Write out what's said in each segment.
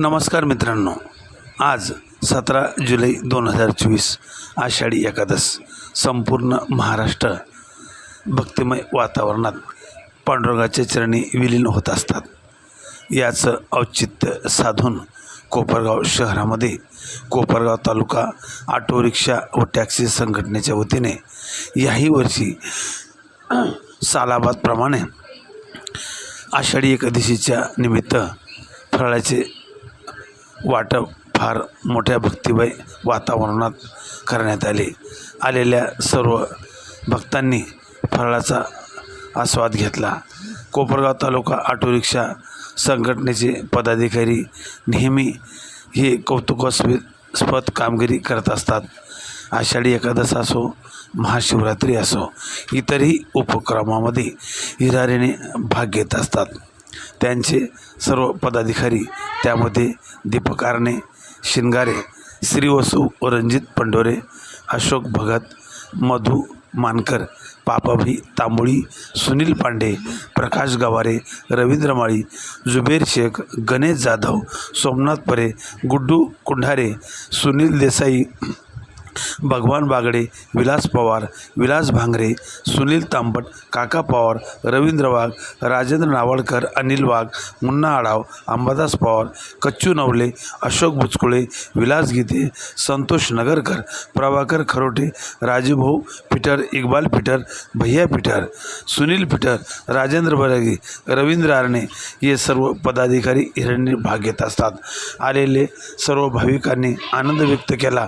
नमस्कार मित्रांनो. आज सतरा जुलै दोन हजार चोवीस आषाढी एकादश संपूर्ण महाराष्ट्र भक्तिमय वातावरणात पांडुरंगाच्या चरणी विलीन होत असतात. याचं औचित्य साधून कोपरगाव शहरामध्ये कोपरगाव तालुका ऑटो रिक्षा व टॅक्सी संघटनेच्या वतीने याही वर्षी सालाबादप्रमाणे आषाढी एकादशीच्या निमित्त फराळाचे वाटप फार मोठ्या भक्तिमय वातावरणात करण्यात आले. आलेल्या सर्व भक्तांनी फराळाचा आस्वाद घेतला. कोपरगाव तालुका ऑटो रिक्षा संघटनेचे पदाधिकारी नेहमी हे कौतुकास्पद कामगिरी करत असतात. आषाढी एकादश असो महाशिवरात्री असो इतरही उपक्रमामध्ये हिरारीने भाग घेत असतात. त्यांचे सर्व पदाधिकारी त्यामध्ये दीपक आरणे शिंगारे श्रीवसू रणजित पंडोरे अशोक भगत मधु मानकर पापाभी तांबोळी सुनील पांडे प्रकाश गवारे रवींद्र माळी जुबेर शेख गणेश जाधव सोमनाथ परे गुड्डू कुंढारे सुनील देसाई भगवान बागडे विलास पवार विलास भांगरे सुनील तांबट काका पवार रवींद्र वाघ राजेंद्र नावळकर अनिल वाघ मुन्ना आढाव अंबादास पवार कच्चू नवले अशोक बुचकुळे विलास गीते संतोष नगरकर प्रभाकर खरोटे राजीभाऊ पिटर इक्बाल पिटर भैया पिटर सुनील पिटर राजेंद्र बरगे रवींद्र आरणे हे सर्व पदाधिकारी हिरण्य भाग घेत असतात. आलेले सर्व भाविकांनी आनंद व्यक्त केला.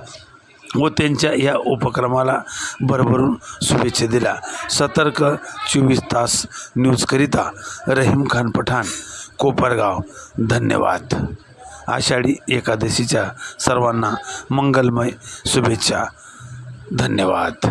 व त्यांच्या या उपक्रमाला भरभरून शुभेच्छा दिल्या. सतर्क चोवीस तास न्यूजकरिता रहीम खान पठाण कोपरगाव. धन्यवाद. आषाढी एकादशीच्या सर्वांना मंगलमय शुभेच्छा. धन्यवाद.